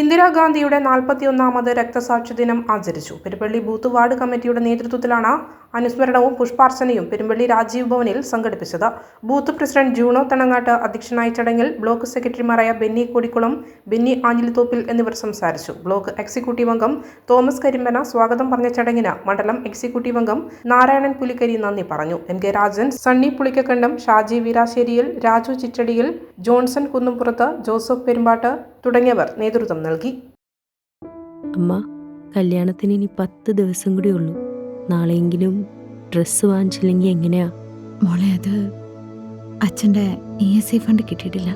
ഇന്ദിരാഗാന്ധിയുടെ നാൽപ്പത്തിയൊന്നാമത് രക്തസാക്ഷി ദിനം ആചരിച്ചു. പെരുമ്പള്ളി ബൂത്ത് വാർഡ് കമ്മിറ്റിയുടെ നേതൃത്വത്തിലാണ് അനുസ്മരണവും പുഷ്പാർച്ചനയും പെരുമ്പള്ളി രാജീവ് ഭവനിൽ സംഘടിപ്പിച്ചത്. ബൂത്ത് പ്രസിഡന്റ് ജൂണോ തണങ്ങാട്ട് അധ്യക്ഷനായ ചടങ്ങിൽ ബ്ലോക്ക് സെക്രട്ടറിമാരായ ബെന്നി കോടിക്കുളം ബെന്നി ആഞ്ഞിലിത്തോപ്പിൽ എന്നിവർ സംസാരിച്ചു. ബ്ലോക്ക് എക്സിക്യൂട്ടീവ് അംഗം തോമസ് കരിമ്പന സ്വാഗതം പറഞ്ഞ ചടങ്ങിന് മണ്ഡലം എക്സിക്യൂട്ടീവ് അംഗം നാരായണൻ പുലിക്കരി നന്ദി പറഞ്ഞു. എം കെ രാജൻ സണ്ണി പുളിക്കക്കണ്ടം ഷാജി വീരാശ്ശേരിയിൽ രാജു ചിറ്റടിയിൽ ജോൺസൺ കുന്നുംപുറത്ത് ജോസഫ് പെരുമ്പാട്ട് തുടങ്ങിയവർ നേതൃത്വം നൽകി. അമ്മ കല്യാണത്തിന് ഇനി പത്ത് ദിവസം കൂടി ഉള്ളൂ. നാളെയെങ്കിലും ഡ്രസ്സ് വാങ്ങിച്ചില്ലെങ്കിൽ എങ്ങനെയാ? മോളെ അത് അച്ഛന്റെ ഇ എസ് ഐ ഫണ്ട് കിട്ടിയിട്ടില്ല.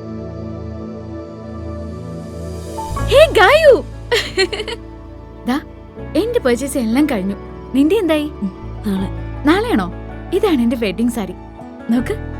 ഹേ ഗായു! ദാ എന്റെ പർച്ചേസ് എല്ലാം കഴിഞ്ഞു. നിന്റെ എന്തായി? നാളെ. നാളെയാണോ? ഇതാണ് എന്റെ വെഡിങ് സാരി നോക്ക്.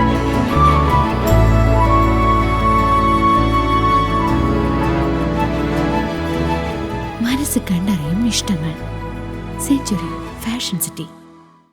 മനസ്സ് കണ്ടറിയും ഇഷ്ടങ്ങൾ. Century fashion city